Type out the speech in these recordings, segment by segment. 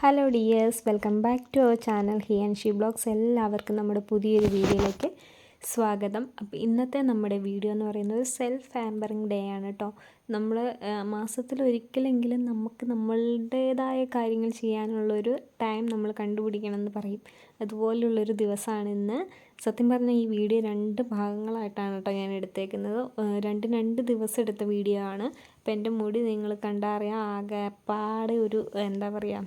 Hello dears welcome back to our channel he and she blogs എല്ലാവർക്കും നമ്മുടെ പുതിയൊരു വീഡിയോയിലേക്ക് സ്വാഗതം. അപ്പോൾ ഇന്നത്തെ നമ്മുടെ വീഡിയോ എന്ന് പറയുന്നത് സെൽഫ് ഹാമ്പറിങ് ഡേ ആണ് കേട്ടോ നമ്മൾ മാസത്തിൽ ഒരിക്കലെങ്കിലും നമുക്ക് നമ്മളുടേതായ കാര്യങ്ങൾ ചെയ്യാനുള്ളൊരു ടൈം നമ്മൾ കണ്ടുപിടിക്കണം എന്ന് പറയും. അതുപോലുള്ളൊരു ദിവസമാണ് ഇന്ന്. സത്യം പറഞ്ഞാൽ ഈ വീഡിയോ രണ്ട് ഭാഗങ്ങളായിട്ടാണ് കേട്ടോ ഞാൻ എടുത്തേക്കുന്നത്. രണ്ട് രണ്ട് ദിവസം എടുത്ത വീഡിയോ ആണ്. അപ്പോൾ എന്റെ മുടി നിങ്ങൾ കണ്ടറിയാം ആകെ പാടെ ഒരു എന്താ പറയുക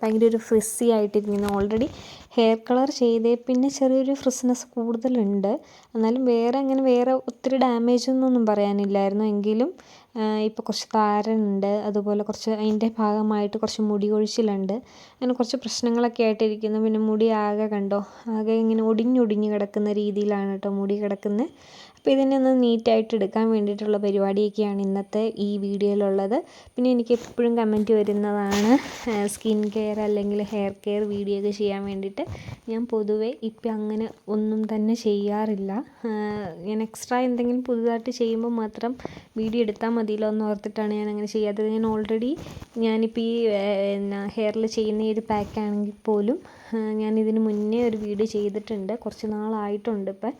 ഭയങ്കര ഒരു ഫ്രിസ്സി ആയിട്ടിരിക്കുന്നു. ഓൾറെഡി ഹെയർ കളർ ചെയ്തേ പിന്നെ ചെറിയൊരു ഫ്രിസ്നെസ് കൂടുതലുണ്ട്. എന്നാലും വേറെ അങ്ങനെ വേറെ ഒത്തിരി ഡാമേജ് ഒന്നും പറയാനില്ലായിരുന്നു. എങ്കിലും ഇപ്പോൾ കുറച്ച് താരനുണ്ട്. അതുപോലെ കുറച്ച് അതിന്റെ ഭാഗമായിട്ട് കുറച്ച് മുടി കൊഴിച്ചിലുണ്ട്. അങ്ങനെ കുറച്ച് പ്രശ്നങ്ങളൊക്കെ ആയിട്ടിരിക്കുന്നു. പിന്നെ മുടി ആകെ കണ്ടോ? ആകെ ഇങ്ങനെ ഒടിഞ്ഞൊടിഞ്ഞ് കിടക്കുന്ന രീതിയിലാണ് കേട്ടോ മുടി കിടക്കുന്നത് അപ്പോൾ ഇതിനെ ഒന്ന് നീറ്റായിട്ട് എടുക്കാൻ വേണ്ടിയിട്ടുള്ള പരിപാടിയൊക്കെയാണ് ഇന്നത്തെ ഈ വീഡിയോയിലുള്ളത്. പിന്നെ എനിക്ക് എപ്പോഴും കമന്റ് വരുന്നതാണ് സ്കിൻ കെയർ അല്ലെങ്കിൽ ഹെയർ കെയർ വീഡിയോ ഒക്കെ ചെയ്യാൻ വേണ്ടിയിട്ട്. ഞാൻ പൊതുവേ ഇപ്പം അങ്ങനെ ഒന്നും തന്നെ ചെയ്യാറില്ല. ഞാൻ എക്സ്ട്രാ എന്തെങ്കിലും പുതുതായിട്ട് ചെയ്യുമ്പോൾ മാത്രം വീഡിയോ എടുത്താൽ മതിയല്ലോ എന്ന് ഓർത്തിട്ടാണ് ഞാൻ അങ്ങനെ ചെയ്യാത്തത്. ഞാൻ ഓൾറെഡി ഞാനിപ്പോൾ ഈ എന്നാ ഹെയറിൽ ചെയ്യുന്ന ഈ ഒരു പാക്ക് ആണെങ്കിൽ പോലും ഞാൻ ഇതിന് മുന്നേ ഒരു വീഡിയോ ചെയ്തിട്ടുണ്ട്. കുറച്ച് നാളായിട്ടുണ്ട് ഇപ്പം.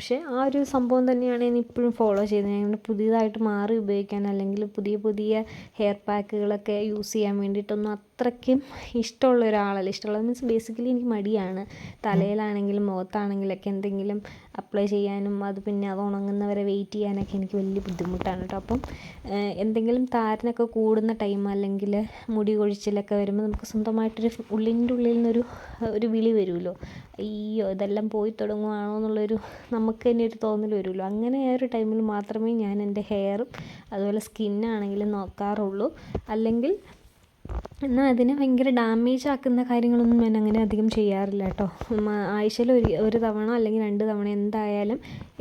പക്ഷേ ആ ഒരു സംഭവം തന്നെയാണ് ഞാൻ ഇപ്പോഴും ഫോളോ ചെയ്യുന്നത്. ഞാൻ പുതിയതായിട്ട് മാറി ഉപയോഗിക്കാൻ അല്ലെങ്കിൽ പുതിയ പുതിയ ഹെയർ പാക്കുകളൊക്കെ യൂസ് ചെയ്യാൻ വേണ്ടിയിട്ടൊന്നും അത്രയ്ക്കും ഇഷ്ടമുള്ള ഒരാളല്ല. ഇഷ്ടമുള്ളത് മീൻസ് ബേസിക്കലി എനിക്ക് മടിയാണ്. തലയിലാണെങ്കിലും മുഖത്താണെങ്കിലും ഒക്കെ എന്തെങ്കിലും അപ്ലൈ ചെയ്യാനും അത് പിന്നെ അത് ഉണങ്ങുന്നവരെ വെയിറ്റ് ചെയ്യാനൊക്കെ എനിക്ക് വലിയ ബുദ്ധിമുട്ടാണ് കേട്ടോ. അപ്പം എന്തെങ്കിലും താരനൊക്കെ കൂടുന്ന ടൈം അല്ലെങ്കിൽ മുടി കൊഴിച്ചിലൊക്കെ വരുമ്പോൾ നമുക്ക് സ്വന്തമായിട്ടൊരു ഉള്ളിന്റെ ഉള്ളിൽ നിന്നൊരു ഒരു വിളി വരുമല്ലോ. അയ്യോ ഇതെല്ലാം പോയി തുടങ്ങുവാണോ എന്നുള്ളൊരു നമുക്ക് തന്നെ ഒരു തോന്നൽ വരുമല്ലോ. അങ്ങനെ ആ ഒരു ടൈമിൽ മാത്രമേ ഞാൻ എന്റെ ഹെയറും അതുപോലെ സ്കിന്നാണെങ്കിലും നോക്കാറുള്ളൂ. അല്ലെങ്കിൽ എന്നാൽ അതിനെ ഭയങ്കര ഡാമേജ് ആക്കുന്ന കാര്യങ്ങളൊന്നും ഞാൻ അങ്ങനെ അധികം ചെയ്യാറില്ല കേട്ടോ ആഴ്ചയിൽ ഒരു ഒരു തവണ അല്ലെങ്കിൽ രണ്ട് തവണ എന്തായാലും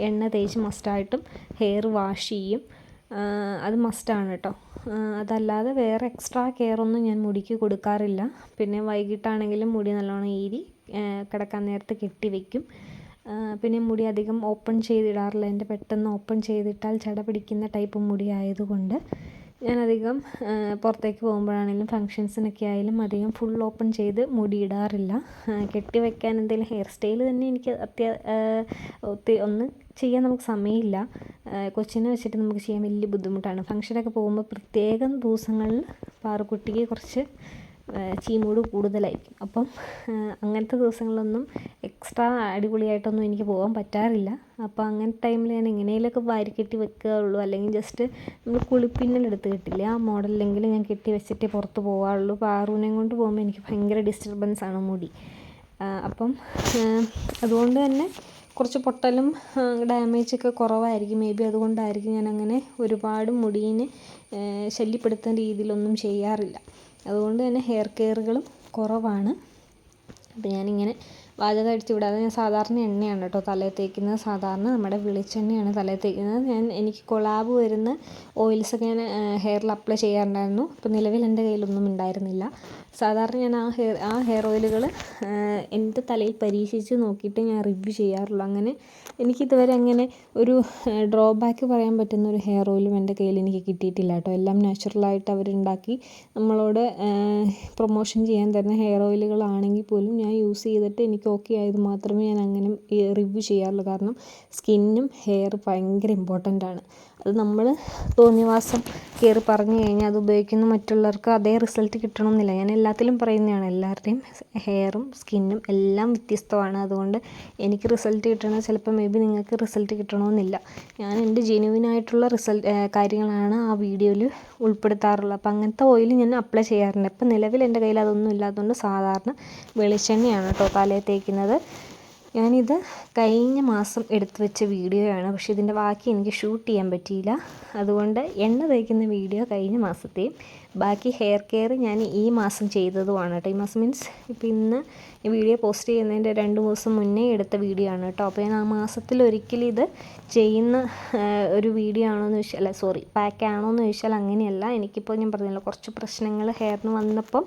എണ്ണ തേച്ച് മസ്റ്റായിട്ടും ഹെയർ വാഷ് ചെയ്യും. അത് മസ്റ്റാണ് കേട്ടോ അതല്ലാതെ വേറെ എക്സ്ട്രാ കെയർ ഒന്നും ഞാൻ മുടിക്ക് കൊടുക്കാറില്ല. പിന്നെ വൈകിട്ടാണെങ്കിലും മുടി നല്ലോണം ഈരി കിടക്കാൻ നേരത്ത് കെട്ടി വെക്കും. പിന്നെ മുടി അധികം ഓപ്പൺ ചെയ്തിടാറില്ല. എന്റെ പെട്ടെന്ന് ഓപ്പൺ ചെയ്തിട്ടാൽ ചട പിടിക്കുന്ന ടൈപ്പ് മുടി ആയതുകൊണ്ട്. ഞാനധികം പുറത്തേക്ക് പോകുമ്പോഴാണെങ്കിലും ഫങ്ഷൻസിനൊക്കെ ആയാലും അധികം ഫുൾ ഓപ്പൺ ചെയ്ത് മുടി ഇടാറില്ല കെട്ടി വെക്കാൻ എന്തെങ്കിലും ഹെയർ സ്റ്റൈൽ തന്നെ എനിക്ക് അത്യാ ഒത്തിരി ഒന്ന് ചെയ്യാൻ നമുക്ക് സമയമില്ല. കൊച്ചിനെ വെച്ചിട്ട് നമുക്ക് ചെയ്യാൻ വലിയ ബുദ്ധിമുട്ടാണ്. ഫങ്ഷനൊക്കെ പോകുമ്പോൾ പ്രത്യേകം ദിവസങ്ങളിൽ പാറുക്കുട്ടിക്ക് കുറച്ച് ചീമൂട് കൂടുതലായിരിക്കും. അപ്പം അങ്ങനത്തെ ദിവസങ്ങളിലൊന്നും എക്സ്ട്രാ അടിപൊളിയായിട്ടൊന്നും എനിക്ക് പോകാൻ പറ്റാറില്ല. അപ്പോൾ അങ്ങനത്തെ ടൈമിൽ ഞാൻ എങ്ങനെയെങ്കിലുമൊക്കെ വാരി കെട്ടി വെക്കുകയുള്ളൂ അല്ലെങ്കിൽ ജസ്റ്റ് നമ്മൾ കുളിപ്പിന്നലെടുത്ത് കിട്ടില്ല? ആ മോഡലിലെങ്കിൽ ഞാൻ കെട്ടി വെച്ചിട്ടേ പുറത്ത് പോകാറുള്ളൂ പാറൂനെയും കൊണ്ട് പോകുമ്പോൾ എനിക്ക് ഭയങ്കര ഡിസ്റ്റർബൻസ് ആണ് മുടി. അപ്പം അതുകൊണ്ട് തന്നെ കുറച്ച് പൊട്ടലും ഡാമേജൊക്കെ കുറവായിരിക്കും. മേ ബി അതുകൊണ്ടായിരിക്കും ഞാൻ അങ്ങനെ ഒരുപാട് മുടീനെ ശല്യപ്പെടുത്തുന്ന രീതിയിലൊന്നും ചെയ്യാറില്ല. അതുകൊണ്ട് തന്നെ ഹെയർ കെയറുകളും കുറവാണ്. അപ്പോൾ ഞാനിങ്ങനെ വാചകം അടിച്ച് വിടാതെ ഞാൻ സാധാരണ എണ്ണയാണ് കേട്ടോ തലയിൽ തേക്കുന്നത്. സാധാരണ നമ്മുടെ വെളിച്ചെണ്ണയാണ് തലയിൽ തേക്കുന്നത്. ഞാൻ എനിക്ക് കൊളാബ് വരുന്ന ഓയിൽസൊക്കെ ഞാൻ ഹെയറിൽ അപ്ലൈ ചെയ്യാറുണ്ടായിരുന്നു. അപ്പോൾ നിലവിൽ എന്റെ കയ്യിലൊന്നും ഉണ്ടായിരുന്നില്ല. സാധാരണ ഞാൻ ആ ഹെയർ ആ ഹെയർ ഓയിലുകൾ എന്റെ തലയിൽ പരീക്ഷിച്ച് നോക്കിയിട്ട് ഞാൻ റിവ്യൂ ചെയ്യാറുള്ളൂ. അങ്ങനെ എനിക്കിതുവരെ അങ്ങനെ ഒരു ഡ്രോബാക്ക് പറയാൻ പറ്റുന്ന ഒരു ഹെയർ ഓയിലും എന്റെ കയ്യിൽ എനിക്ക് കിട്ടിയിട്ടില്ല കേട്ടോ. എല്ലാം നാച്ചുറലായിട്ട് അവരുണ്ടാക്കി നമ്മളോട് പ്രൊമോഷൻ ചെയ്യാൻ തരുന്ന ഹെയർ ഓയിലുകളാണെങ്കിൽ പോലും ഞാൻ യൂസ് ചെയ്തിട്ട് എനിക്ക് ഓക്കെ ആയത് മാത്രമേ ഞാൻ അങ്ങനെ റിവ്യൂ ചെയ്യാറുള്ളൂ. കാരണം സ്കിന്നും ഹെയർ ഭയങ്കര ഇമ്പോർട്ടന്റ് ആണ്. അത് നമ്മൾ തോന്നിവാസം കയറി പറഞ്ഞു കഴിഞ്ഞാൽ അത് ഉപയോഗിക്കുന്ന മറ്റുള്ളവർക്ക് അതേ റിസൾട്ട് കിട്ടണമെന്നില്ല. ഞാൻ എല്ലാത്തിലും പറയുന്നതാണ് എല്ലാവരുടെയും ഹെയറും സ്കിന്നും എല്ലാം വ്യത്യസ്തമാണ്. അതുകൊണ്ട് എനിക്ക് റിസൾട്ട് കിട്ടണത് ചിലപ്പോൾ മേ ബി നിങ്ങൾക്ക് റിസൾട്ട് കിട്ടണമെന്നില്ല. ഞാൻ എന്റെ ജെനുവിനായിട്ടുള്ള റിസൾട്ട് കാര്യങ്ങളാണ് ആ വീഡിയോയിൽ ഉൾപ്പെടുത്താറുള്ളത്. അപ്പോൾ അങ്ങനത്തെ ഓയിൽ ഞാൻ അപ്ലൈ ചെയ്യാറുണ്ട്. ഇപ്പം നിലവിൽ എന്റെ കയ്യിൽ അതൊന്നും ഇല്ലാത്തതുകൊണ്ട് സാധാരണ വെളിച്ചെണ്ണയാണ് കേട്ടോ തലയിൽ തേക്കുന്നത്. ഞാനിത് കഴിഞ്ഞ മാസം എടുത്തു വെച്ച വീഡിയോ ആണ് പക്ഷേ ഇതിന്റെ ബാക്കി എനിക്ക് ഷൂട്ട് ചെയ്യാൻ പറ്റിയില്ല. അതുകൊണ്ട് എണ്ണ തേക്കുന്ന വീഡിയോ കഴിഞ്ഞ മാസത്തെയും. ബാക്കി ഹെയർ കെയർ ഞാൻ ഈ മാസം ചെയ്തതുമാണ് കേട്ടോ. ഈ മാസം മീൻസ് ഇപ്പം ഇന്ന് വീഡിയോ പോസ്റ്റ് ചെയ്യുന്നതിന്റെ രണ്ട് ദിവസം മുന്നേ എടുത്ത വീഡിയോ ആണ് കേട്ടോ. അപ്പോൾ ഞാൻ ആ മാസത്തിൽ ഒരിക്കലും ഇത് ചെയ്യുന്ന ഒരു വീഡിയോ ആണോ എന്ന് ചോദിച്ചാൽ അല്ല സോറി പാക്ക് ആണോ എന്ന് ചോദിച്ചാൽ അങ്ങനെയല്ല. എനിക്കിപ്പോൾ ഞാൻ പറഞ്ഞല്ലോ കുറച്ച് പ്രശ്നങ്ങൾ ഹെയറിന് വന്നപ്പം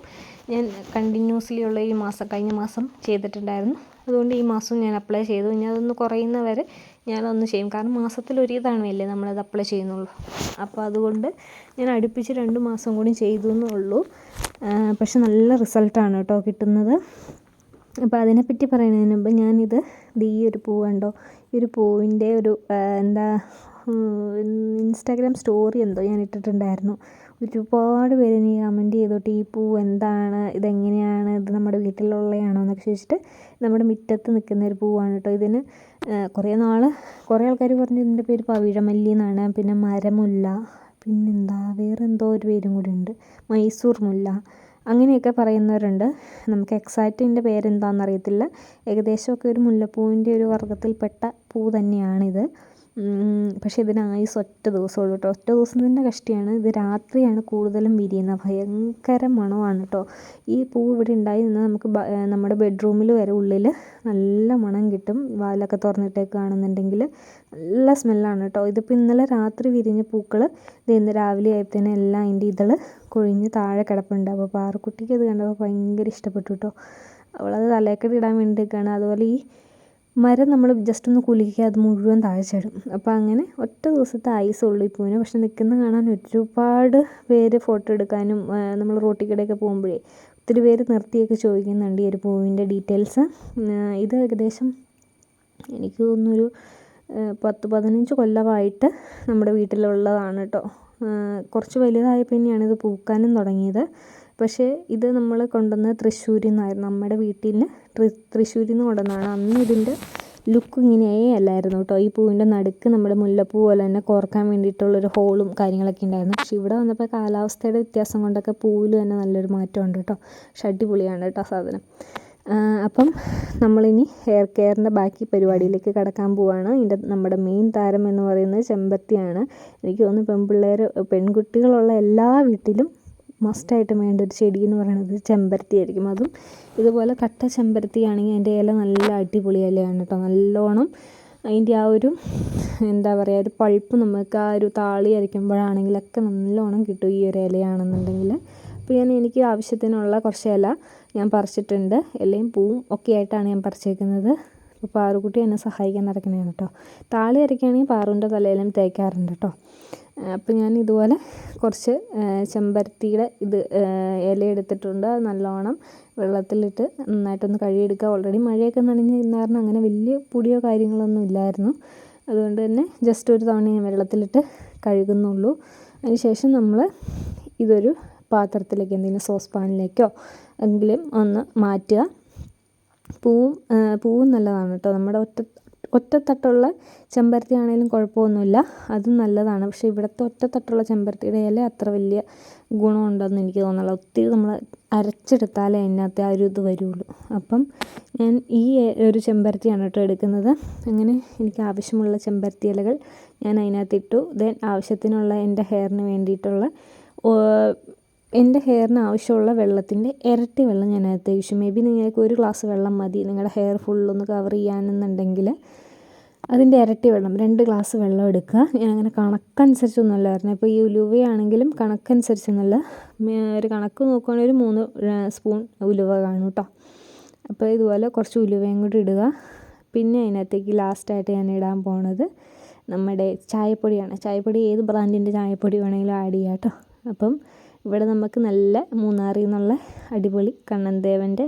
ഞാൻ കണ്ടിന്യൂസ്ലി ഉള്ള ഈ മാസം കഴിഞ്ഞ മാസം ചെയ്തിട്ടുണ്ടായിരുന്നു. അതുകൊണ്ട് ഈ മാസം ഞാൻ അപ്ലൈ ചെയ്തു. ഇനി അതൊന്ന് കുറയുന്ന വരെ ഞാനൊന്ന് ചെയ്യും. കാരണം മാസത്തിൽ ഒരു തവണയല്ലേ നമ്മളത് അപ്ലൈ ചെയ്യുന്നുള്ളൂ. അപ്പോൾ അതുകൊണ്ട് ഞാൻ അടുപ്പിച്ച് രണ്ട് മാസം കൂടി ചെയ്തു എന്നേ ഉള്ളൂ പക്ഷെ നല്ല റിസൾട്ടാണ് കേട്ടോ കിട്ടുന്നത്. അപ്പോൾ അതിനെപ്പറ്റി പറയുന്നതിന് മുമ്പ് ഞാനിത് ഈ ഒരു പൂ കണ്ടോ? ഈ ഒരു പൂവിന്റെ ഒരു എന്താ ഇൻസ്റ്റാഗ്രാം സ്റ്റോറി എന്തോ ഞാൻ ഇട്ടിട്ടുണ്ടായിരുന്നു. ഒരുപാട് പേര് നീ കമന്റ് ചെയ്തോട്ട് ഈ പൂ എന്താണ്? ഇതെങ്ങനെയാണ്? ഇത് നമ്മുടെ വീട്ടിലുള്ളതാണോ എന്നൊക്കെ ചോദിച്ചിട്ട് നമ്മുടെ മുറ്റത്ത് നിൽക്കുന്ന ഒരു പൂവാണ് കേട്ടോ. ഇതിന് കുറേ നാൾ കുറേ ആൾക്കാർ പറഞ്ഞു ഇതിന്റെ പേര് പവിഴമല്ലി എന്നാണ്. പിന്നെ മരമുല്ല പിന്നെന്താ? വേറെ എന്തോ ഒരു പേരും കൂടി ഉണ്ട്. മൈസൂർ മുല്ല. അങ്ങനെയൊക്കെ പറയുന്നവരുണ്ട്. നമുക്ക് എക്സാക്റ്റ് ഇതിന്റെ പേരെന്താണെന്ന് അറിയത്തില്ല ഏകദേശമൊക്കെ ഒരു മുല്ലപ്പൂവിന്റെ ഒരു വർഗത്തിൽപ്പെട്ട പൂ തന്നെയാണിത്. പക്ഷേ ഇതിന് ആയുസ് ഒറ്റ ദിവസമുള്ളൂ കേട്ടോ ഒറ്റ ദിവസം തന്നെ കഷ്ടിയാണ്. ഇത് രാത്രിയാണ് കൂടുതലും വിരിയുന്നത്. ഭയങ്കര മണമാണ് കേട്ടോ ഈ പൂ ഇവിടെ ഉണ്ടായി നിന്ന് നമുക്ക് നമ്മുടെ ബെഡ്റൂമിൽ വരെ ഉള്ളിൽ നല്ല മണം കിട്ടും. വാലൊക്കെ തുറന്നിട്ടേക്കുകയാണെന്നുണ്ടെങ്കിൽ നല്ല സ്മെല്ലാണ് കേട്ടോ ഇതിപ്പോൾ ഇന്നലെ രാത്രി വിരിഞ്ഞ പൂക്കൾ ഇത് ഇന്ന് രാവിലെ ആയപ്പോഴത്തേനും എല്ലാം അതിന്റെ ഇതൾ കൊഴിഞ്ഞ് താഴെ കിടപ്പുണ്ട്. അപ്പോൾ പാറക്കുട്ടിക്ക് ഇത് കണ്ടപ്പോൾ ഭയങ്കര ഇഷ്ടപ്പെട്ടു കേട്ടോ അവളത് തലയൊക്കെ ഇടാൻ വേണ്ടി നിൽക്കുകയാണ് അതുപോലെ ഈ മരം നമ്മൾ ജസ്റ്റ് ഒന്ന് കുലുക്കിയാൽ അത് മുഴുവൻ താഴെ അപ്പോൾ അങ്ങനെ ഒറ്റ ദിവസത്തെ ആയുസ്സുള്ളൂ ഈ പൂവിന് പക്ഷെ നിൽക്കുന്ന കാണാൻ ഒരുപാട് പേര് ഫോട്ടോ എടുക്കാനും നമ്മൾ റോട്ടിൽ കൂടെയൊക്കെ പോകുമ്പോഴേ ഒത്തിരി പേര് നിർത്തിയൊക്കെ ചോദിക്കുന്നുണ്ട് ഈ ഒരു പൂവിന്റെ ഡീറ്റെയിൽസ് ഇത് ഏകദേശം എനിക്ക് തോന്നുന്നൊരു പത്ത് പതിനഞ്ച് കൊല്ലമായിട്ട് നമ്മുടെ വീട്ടിലുള്ളതാണ് കേട്ടോ കുറച്ച് വലുതായപ്പോൾ തന്നെയാണ് ഇത് പൂക്കാനും തുടങ്ങിയത്. പക്ഷേ ഇത് നമ്മൾ കൊണ്ടുവന്നത് തൃശ്ശൂരിൽ നിന്നായിരുന്നു നമ്മുടെ വീട്ടിൽ നിന്ന് തൃശ്ശൂരിൽ നിന്ന് കൊണ്ടുവന്നതാണ്. അന്ന് ഇതിന്റെ ലുക്ക് ഇങ്ങനെയേ അല്ലായിരുന്നു കേട്ടോ. ഈ പൂവിന്റെ നടുക്ക് നമ്മുടെ മുല്ലപ്പൂ പോലെ തന്നെ കോർക്കാൻ വേണ്ടിയിട്ടുള്ളൊരു ഹോളും കാര്യങ്ങളൊക്കെ ഉണ്ടായിരുന്നു പക്ഷേ ഇവിടെ വന്നപ്പോൾ കാലാവസ്ഥയുടെ വ്യത്യാസം കൊണ്ടൊക്കെ പൂവിൽ തന്നെ നല്ലൊരു മാറ്റമുണ്ട് കേട്ടോ. പക്ഷെ അടിപൊളിയാണ് കേട്ടോ സാധനം. അപ്പം നമ്മളിനി ഹെയർ കെയറിന്റെ ബാക്കി പരിപാടിയിലേക്ക് കടക്കാൻ പോവാണ്. ഇതിന്റെ നമ്മുടെ മെയിൻ താരം എന്ന് പറയുന്നത് ചെമ്പത്തിയാണ്. എനിക്ക് തോന്നുന്നു പെൺപിള്ളേർ പെൺകുട്ടികളുള്ള എല്ലാ വീട്ടിലും മസ്റ്റായിട്ടും വേണ്ട ഒരു ചെടി എന്ന് പറയുന്നത് ചെമ്പരത്തി ആയിരിക്കും അതും ഇതുപോലെ കട്ട ചെമ്പരത്തി ആണെങ്കിൽ അതിന്റെ ഇല നല്ല അടിപൊളി ഇലയാണ് കേട്ടോ. നല്ലോണം അതിന്റെ ആ ഒരു എന്താ പറയുക ഒരു പഴുപ്പ് നമുക്ക് ആ ഒരു താളി അരയ്ക്കുമ്പോഴാണെങ്കിലൊക്കെ നല്ലോണം കിട്ടും ഈ ഒരു ഇലയാണെന്നുണ്ടെങ്കിൽ. അപ്പോൾ ഞാൻ എനിക്ക് ആവശ്യത്തിനുള്ള കുറച്ച് ഇല ഞാൻ പറിച്ചിട്ടുണ്ട്. ഇലയും പൂവും ഒക്കെ ആയിട്ടാണ് ഞാൻ പറിച്ചേക്കുന്നത്. അപ്പോൾ പാറുകുട്ടി എന്നെ സഹായിക്കാൻ നടക്കുന്നതാണ് കേട്ടോ. താളി അരയ്ക്കുകയാണെങ്കിൽ പാറുവിന്റെ തലയിലും തേക്കാറുണ്ട് കേട്ടോ. അപ്പോൾ ഞാൻ ഇതുപോലെ കുറച്ച് ചെമ്പരത്തിയുടെ ഇത് ഇല എടുത്തിട്ടുണ്ട് അത് നല്ലോണം വെള്ളത്തിലിട്ട് നന്നായിട്ടൊന്ന് കഴുകിയെടുക്കുക. ഓൾറെഡി മഴയൊക്കെ നനഞ്ഞ് ഇരുന്ന കാരണം അങ്ങനെ വലിയ പൊടിയോ കാര്യങ്ങളൊന്നും ഇല്ലായിരുന്നു. അതുകൊണ്ട് തന്നെ ജസ്റ്റ് ഒരു തവണ ഞാൻ വെള്ളത്തിലിട്ട് കഴുകുന്നുള്ളൂ. അതിനുശേഷം നമ്മൾ ഇതൊരു പാത്രത്തിലേക്ക് എന്തെങ്കിലും സോസ് പാനിലേക്കോ എങ്കിലും ഒന്ന് മാറ്റുക. പൂവും പൂവും നല്ലതാണ് കേട്ടോ. നമ്മുടെ ഒറ്റ ഒറ്റത്തട്ടുള്ള ചെമ്പരത്തി ആണെങ്കിലും കുഴപ്പമൊന്നുമില്ല. അതും നല്ലതാണ്. പക്ഷേ ഇവിടുത്തെ ഒറ്റത്തട്ടുള്ള ചെമ്പരത്തിയുടെ ഇല അത്ര വലിയ ഗുണമുണ്ടെന്ന് എനിക്ക് തോന്നുന്നില്ല. ഒത്തിരി നമ്മൾ അരച്ചെടുത്താലേ അതിനകത്ത് ആ ഒരു ഇത് വരുള്ളൂ. അപ്പം ഞാൻ ഈ ഒരു ചെമ്പരത്തിയാണ് കേട്ടോ എടുക്കുന്നത്. അങ്ങനെ എനിക്ക് ആവശ്യമുള്ള ചെമ്പരത്തി ഇലകൾ ഞാൻ അതിനകത്ത് ഇട്ടു ദെൻ ആവശ്യത്തിനുള്ള എന്റെ ഹെയറിന് വേണ്ടിയിട്ടുള്ള എന്റെ ഹെയറിന് ആവശ്യമുള്ള വെള്ളത്തിന്റെ ഇരട്ടി വെള്ളം ഞാൻ അതിനകത്ത് ഒഴിച്ചു മേ ബി നിങ്ങൾക്ക് ഒരു ഗ്ലാസ് വെള്ളം മതി. നിങ്ങളുടെ ഹെയർ ഫുള്ളൊന്ന് കവർ ചെയ്യാനെന്നുണ്ടെങ്കിൽ അതിന്റെ ഇരട്ടി വെള്ളം രണ്ട് ഗ്ലാസ് വെള്ളം എടുക്കുക. ഞാൻ അങ്ങനെ കണക്കനുസരിച്ചൊന്നുമല്ല പറഞ്ഞത് ഇപ്പോൾ ഈ ഉലുവയാണെങ്കിലും കണക്കനുസരിച്ചൊന്നുമല്ല. ഒരു കണക്ക് നോക്കുകയാണെങ്കിൽ ഒരു മൂന്ന് സ്പൂൺ ഉലുവ കാണും കേട്ടോ. അപ്പോൾ ഇതുപോലെ കുറച്ച് ഉലുവയും കൂടി ഇടുക. പിന്നെ അതിനകത്തേക്ക് ലാസ്റ്റായിട്ട് ഞാൻ ഇടാൻ പോണത് നമ്മുടെ ചായപ്പൊടിയാണ്. ചായപ്പൊടി ഏത് ബ്രാൻഡിന്റെ ചായപ്പൊടി വേണമെങ്കിലും ആഡ് ചെയ്യാം കേട്ടോ. അപ്പം ഇവിടെ നമുക്ക് നല്ല മൂന്നാറിൽ നിന്നുള്ള അടിപൊളി കണ്ണൻ ദേവന്റെ